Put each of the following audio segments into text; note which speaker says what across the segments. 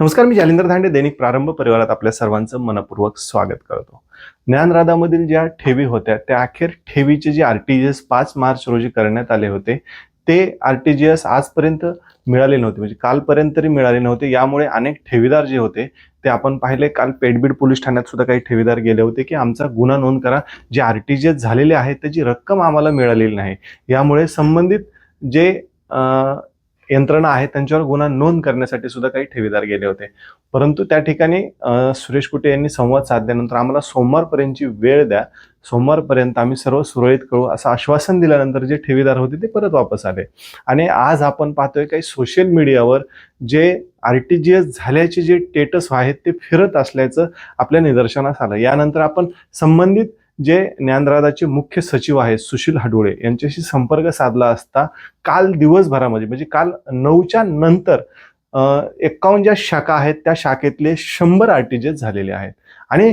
Speaker 1: नमस्कार मी जालिंदर धांडे दैनिक प्रारंभ परिवारात आपल्या सर्वांचं मनपूर्वक स्वागत करतो. ज्ञानराधामधील ज्या ठेवी होत्या त्या अखेर ठेवीचे जे आर टी जी एस पाच मार्च रोजी करण्यात आले होते ते आर टी जी एस आजपर्यंत मिळाले नव्हते म्हणजे कालपर्यंत तरी मिळाले नव्हते. यामुळे अनेक ठेवीदार जे होते ते आपण पाहिले काल पेडबीड पोलीस ठाण्यात सुद्धा काही ठेवीदार गेले होते की आमचा गुन्हा नोंद करा जे आर टी जी एस झालेले आहेत त्याची रक्कम आम्हाला मिळालेली नाही. यामुळे संबंधित जे यंत्रणा आहे त्यांच्यावर गुन्हा नोंद करण्यासाठी सुद्धा काही ठेवीदार गेले होते. परंतु त्या ठिकाणी सुरेश कुटे यांनी संवाद साधल्यानंतर आम्हाला सोमवारपर्यंतची वेळ द्या. सोमवारपर्यंत आम्ही सर्व सुरळीत करू असं आश्वासन दिल्यानंतर जे ठेवीदार होते ते परत वापस आले. आणि आज आपण पाहतोय काही सोशल मीडियावर जे आर टी जी एस झाल्याचे जे स्टेटस आहेत ते फिरत असल्याचं आपल्या निदर्शनास आलं. यानंतर आपण संबंधित जे ज्ञानराधाचे मुख्य सचिव आहेत सुशील हडोळे यांच्याशी संपर्क साधला असता काल दिवसभरामध्ये म्हणजे काल नऊच्या नंतर एकावन्न ज्या शाखा आहेत त्या शाखेतले शंभर आर टी झालेले आहेत. आणि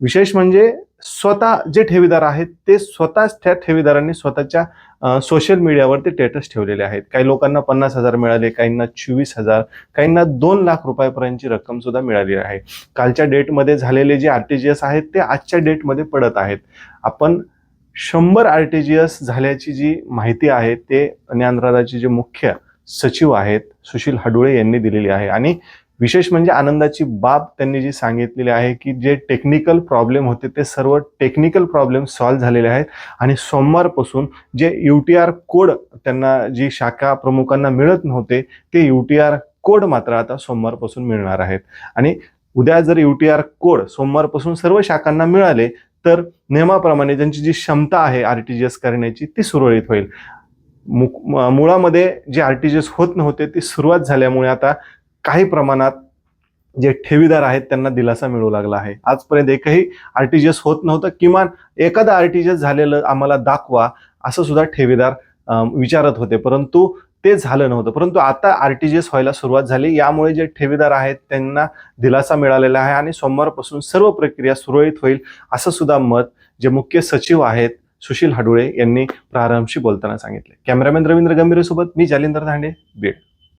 Speaker 1: विशेष म्हणजे स्वतः जे ठेवीदार आहेत ते स्वतःच त्या ठेवीदारांनी स्वतःच्या सोशल मीडियावर ते स्टेटस ठेवलेले आहेत. काही लोकांना पन्नास हजार मिळाले काहींना चोवीस हजार काहींना दोन लाख रुपयापर्यंतची रक्कम सुद्धा मिळाली आहे. कालच्या डेटमध्ये झालेले जे आर टी जी एस आहेत ते आजच्या डेटमध्ये पडत आहेत. आपण शंभर आर टी जी एस झाल्याची जी माहिती आहे ते ज्ञानराधाचे जे मुख्य सचिव आहेत सुशील हडुळे यांनी दिलेली आहे. आणि विशेष म्हणजे आनंदाची बाब त्यांनी जी सांगितलेली आहे की जे टेक्निकल प्रॉब्लेम होते ते सर्व टेक्निकल प्रॉब्लेम सॉल्व्ह झालेले आहेत. आणि सोमवारपासून जे यू टी आर कोड त्यांना जी शाखा प्रमुखांना मिळत नव्हते ते यू टी आर कोड मात्र आता सोमवारपासून मिळणार आहेत. आणि उद्या जर यू टी आर कोड सोमवारपासून सर्व शाखांना मिळाले तर नियमाप्रमाणे त्यांची जी क्षमता आहे आर टी जी एस करण्याची ती सुरळीत होईल. मु- मुळामध्ये जे आर टी जी एस होत नव्हते ती सुरुवात झाल्यामुळे आता काही प्रमाणात जे ठेवीदार आहेत त्यांना दिलासा मिळू लागला आहे. आजपर्यंत एकही आर टी जी एस होत नव्हतं. किमान एखादं आर टी जी एस झालेलं आम्हाला दाखवा असं सुद्धा ठेवीदार विचारत होते. परंतु ते झालं नव्हतं. परंतु आता आर टी जी एस व्हायला सुरुवात झाली. यामुळे जे ठेवीदार आहेत त्यांना दिलासा मिळालेला आहे आणि सोमवारपासून सर्व प्रक्रिया सुरळीत होईल असं सुद्धा मत जे मुख्य सचिव आहेत सुशील हाडुळे यांनी प्रारंभशी बोलताना सांगितले. कॅमेरामॅन रवींद्र गंभीरसोबत मी जालिंदर धांडे बीड.